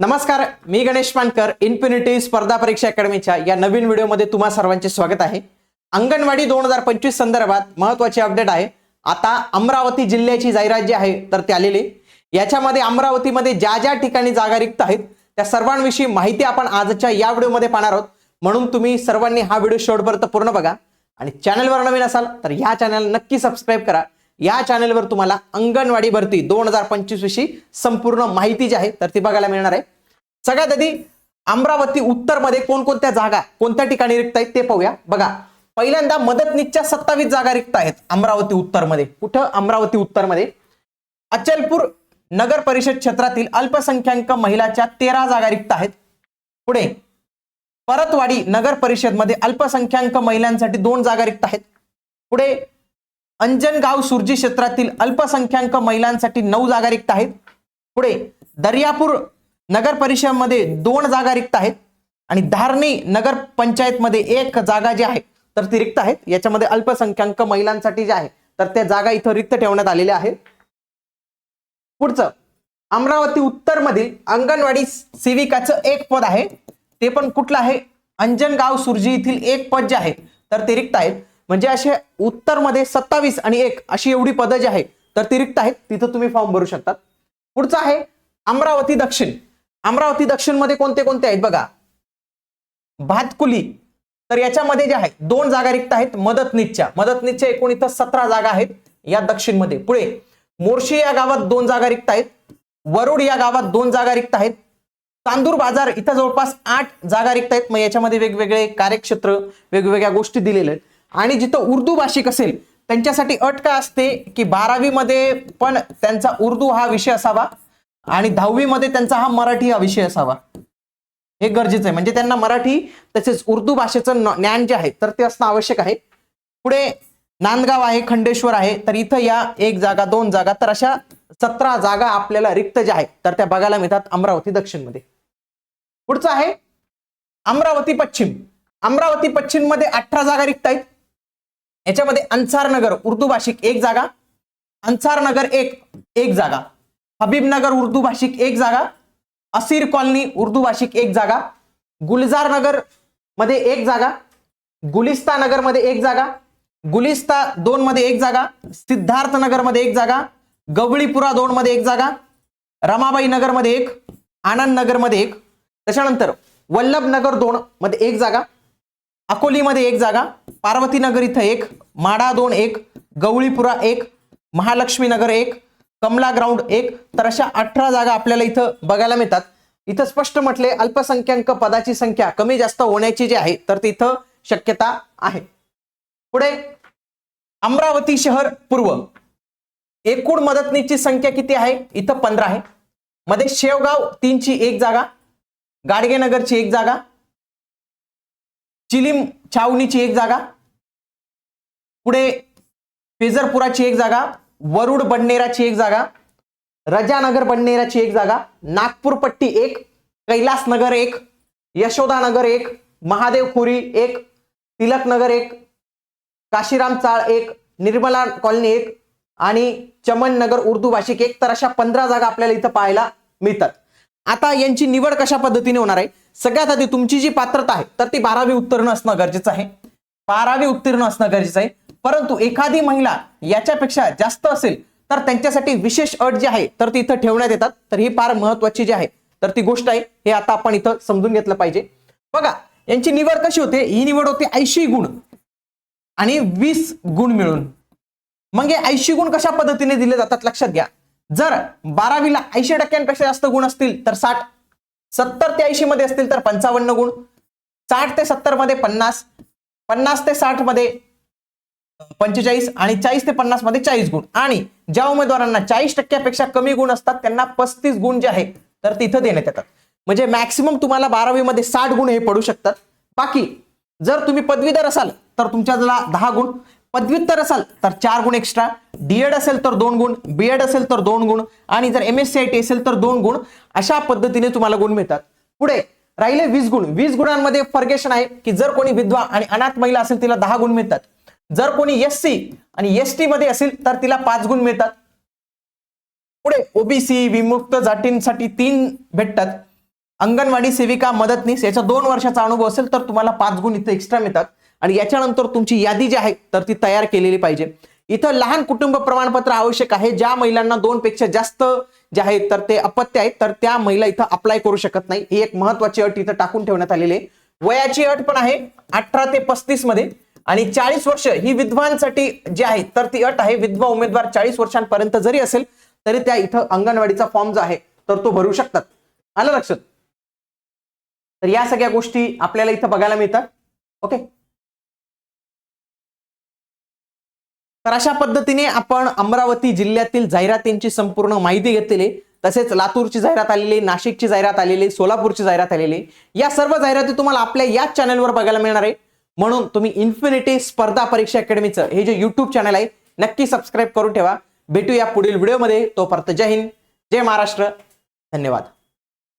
नमस्कार मी गणेश मानकर इन्फिनिटी स्पर्धा परीक्षा अकॅडमीच्या या नवीन व्हिडिओमध्ये तुम्हा सर्वांचे स्वागत आहे. अंगणवाडी दोन हजार पंचवीस संदर्भात महत्वाची अपडेट आहे. आता अमरावती जिल्ह्याची जाहिरात जी आहे तर ती आलेली याच्यामध्ये अमरावतीमध्ये ज्या ज्या ठिकाणी जागा रिक्त आहेत त्या सर्वांविषयी माहिती आपण आजच्या या व्हिडिओमध्ये पाहणार आहोत. म्हणून तुम्ही सर्वांनी हा व्हिडिओ शेवटपर्यंत पूर्ण बघा. आणि चॅनलवर नवीन असाल तर या चॅनल नक्की सबस्क्राईब करा. या चॅनलवर तुम्हाला अंगणवाडी भरती दोन हजार पंचवीस विषयी संपूर्ण माहिती जी आहे तर ती बघायला मिळणार आहे. सगळ्यात आधी अमरावती उत्तरमध्ये कोणकोणत्या जागा कोणत्या ठिकाणी रिक्त आहेत ते पाहूया. बघा पहिल्यांदा मदतनीसच्या सत्तावीस जागा रिक्त आहेत अमरावती उत्तरमध्ये. कुठं? अमरावती उत्तरमध्ये. अचलपूर नगर परिषद क्षेत्रातील अल्पसंख्याक महिलाच्या तेरा जागा रिक्त आहेत. पुढे परतवाडी नगर परिषदमध्ये अल्पसंख्याक महिलांसाठी दोन जागा रिक्त आहेत. पुढे अंजनगाव सुरजी क्षेत्रातील अल्पसंख्याक महिलांसाठी नऊ जागा रिक्त आहेत. पुढे दर्यापूर नगर परिषदमध्ये दोन जागा रिक्त आहेत आणि धारणी नगर पंचायतमध्ये एक जागा जी आहे तर ती रिक्त आहेत. याच्यामध्ये अल्पसंख्याक महिलांसाठी जे आहे तर त्या जागा इथं रिक्त ठेवण्यात आलेल्या आहेत. पुढचं अमरावती उत्तर मधील अंगणवाडी सेविकाचं एक पद आहे. ते पण कुठलं आहे? अंजनगाव सुरजी येथील एक पद जे आहे तर ते रिक्त आहेत. म्हणजे असे उत्तरमध्ये सत्तावीस आणि एक अशी एवढी पदं जी आहे तर ती रिक्त आहेत. तिथं तुम्ही फॉर्म भरू शकतात. पुढचं आहे अमरावती दक्षिण. अमरावती दक्षिणमध्ये कोणते कोणते आहेत बघा? भातकुली. तर याच्यामध्ये जे आहे दोन जागा रिक्त आहेत मदतनीतच्या मदतनीतच्या एकूण इथं सतरा जागा आहेत या दक्षिणमध्ये. पुढे मोर्शी या गावात दोन जागा रिक्त आहेत. वरुड या गावात दोन जागा रिक्त आहेत. तांदूर बाजार इथं जवळपास आठ जागा रिक्त आहेत. मग याच्यामध्ये वेगवेगळे कार्यक्षेत्र वेगवेगळ्या गोष्टी दिलेल्या आहेत. आणि जिथं उर्दू भाषिक असेल त्यांच्यासाठी अट काय असते की बारावीमध्ये पण त्यांचा उर्दू हा विषय असावा आणि दहावीमध्ये त्यांचा हा मराठी हा विषय असावा. हे गरजेचं आहे. म्हणजे त्यांना मराठी तसेच उर्दू भाषेचं ज्ञान जे आहे तर ते असणं आवश्यक आहे. पुढे नांदगाव आहे खंडेश्वर आहे तर इथं या एक जागा दोन जागा तर अशा सतरा जागा आपल्याला रिक्त ज्या आहेत तर त्या बघायला मिळतात अमरावती दक्षिणमध्ये. पुढचं आहे अमरावती पश्चिम. अमरावती पश्चिममध्ये अठरा जागा रिक्त आहेत. याच्यामध्ये अन्सार नगर उर्दू भाषिक एक जागा अन्सार नगर एक एक जागा. हबीबनगर उर्दू भाषिक एक जागा असीर कॉलनी उर्दू भाषिक एक जागा गुलजार नगरमध्ये एक जागा गुलिस्ता नगरमध्ये एक जागा गुलिस्ता दोन मध्ये एक जागा सिद्धार्थ नगरमध्ये एक जागा गवळीपुरा दोन मध्ये एक जागा रमाबाई नगरमध्ये एक आनंद नगरमध्ये एक. त्याच्यानंतर वल्लभ नगर दोन मध्ये एक जागा अकोलीमध्ये एक जागा पार्वतीनगर इथं एक माडा दोन एक गवळीपुरा एक महालक्ष्मीनगर एक कमला ग्राउंड एक तर अशा अठरा जागा आपल्याला इथं बघायला मिळतात. इथं स्पष्ट म्हटले अल्पसंख्याक पदाची संख्या कमी जास्त होण्याची जी आहे तर तिथं शक्यता आहे. पुढे अमरावती शहर पूर्व. एकूण मदतनीसची संख्या किती आहे? इथं पंधरा आहे. मध्ये शेवगाव तीनची एक जागा गाडगेनगरची एक जागा चिलिम छावणीची एक जागा पुढे पेजरपुराची एक जागा वरुड बडनेराची एक जागा रजानगर बडनेराची एक जागा नागपूर पट्टी एक कैलासनगर एक यशोदानगर एक महादेव खोरी एक तिलकनगर एक काशीराम चाळ एक निर्मला कॉलनी एक आणि चमन नगर उर्दू भाषिक एक तर अशा पंधरा जागा आपल्याला इथं पाहायला मिळतात. आता यांची निवड कशा पद्धतीने होणार आहे? सगळ्यात आधी तुमची जी पात्रता आहे तर ती बारावी उत्तीर्ण असणं गरजेचं आहे. बारावी उत्तीर्ण असणं गरजेचं आहे. परंतु एखादी महिला याच्यापेक्षा जास्त असेल तर त्यांच्यासाठी विशेष अट जी आहे तर ती इथं ठेवण्यात येतात. तर ही फार महत्वाची जी आहे तर ती गोष्ट आहे हे आता आपण इथं समजून घेतलं पाहिजे. बघा यांची निवड कशी होते? ही निवड होते ऐंशी गुण आणि वीस गुण मिळून. मग हे ऐंशी गुण कशा पद्धतीने दिले जातात? लक्षात घ्या. जर बारावीला ऐंशी टक्क्यांपेक्षा जास्त गुण असतील तर साठ सत्तर ते ऐंशी मध्ये असतील तर पंचावन्न गुण साठ ते सत्तरमध्ये पन्नास पन्नास ते साठमध्ये पंचेचाळीस आणि चाळीस ते पन्नासमध्ये चाळीस गुण. आणि ज्या उमेदवारांना चाळीस टक्क्यापेक्षा कमी गुण असतात त्यांना पस्तीस गुण जे आहे तर तिथं देण्यात येतात. म्हणजे मॅक्सिमम तुम्हाला बारावीमध्ये साठ गुण हे पडू शकतात. बाकी जर तुम्ही पदवीधर असाल तर तुमच्याला दहा गुण. पदव्युत्तर असाल तर चार गुण एक्स्ट्रा डीएड असेल तर दोन गुण बीएड असेल तर दोन गुण आणि जर M S C I T असेल तर दोन गुण अशा पद्धतीने तुम्हाला गुण मिळतात. पुढे राहिले वीस गुण. वीस गुणांमध्ये फर्गेशन आहे की जर कोणी विधवा आणि अनाथ महिला असेल तिला दहा गुण मिळतात. जर कोणी एस सी आणि एस टी मध्ये असेल तर तिला पाच गुण मिळतात. पुढे ओबीसी विमुक्त जातींसाठी तीन भेटतात. अंगणवाडी सेविका मदतनीस याचा दोन वर्षाचा अनुभव असेल तर तुम्हाला पाच गुण इथे एक्स्ट्रा मिळतात. आणि याच्यानंतर तुमची यादी जी आहे तर ती तयार केलेली पाहिजे. इथं लहान कुटुंब प्रमाणपत्र आवश्यक आहे. ज्या महिलांना दोन पेक्षा जास्त जे आहेत तर ते अपत्य आहेत. तर त्या महिला इथं अप्लाय करू शकत नाही. ही एक महत्वाची अट इथं टाकून ठेवण्यात आलेली आहे. वयाची अट पण आहे अठरा ते पस्तीसमध्ये. आणि चाळीस वर्ष ही विधवांसाठी जी आहे तर ती अट आहे विधवा उमेदवार चाळीस वर्षांपर्यंत जरी असेल तरी त्या इथं अंगणवाडीचा फॉर्म जो आहे तर तो भरू शकतात. आलं लक्षात? तर या सगळ्या गोष्टी आपल्याला इथं बघायला मिळतात. ओके? तर अशा पद्धतीने आपण अमरावती जिल्ह्यातील जाहिरातींची संपूर्ण माहिती घेतलेली तसेच लातूरची जाहिरात आलेली आहे, नाशिकची जाहिरात आलेली आहे, सोलापूरची जाहिरात आलेली या सर्व जाहिराती तुम्हाला आपल्या याच चॅनलवर बघायला मिळणार आहे. म्हणून तुम्ही इन्फिनिटी स्पर्धा परीक्षा अकॅडमीचं हे जे युट्यूब चॅनल आहे नक्की सबस्क्राईब करून ठेवा. भेटूया पुढील व्हिडिओमध्ये तोपर्यंत जय हिंद जय महाराष्ट्र. धन्यवाद.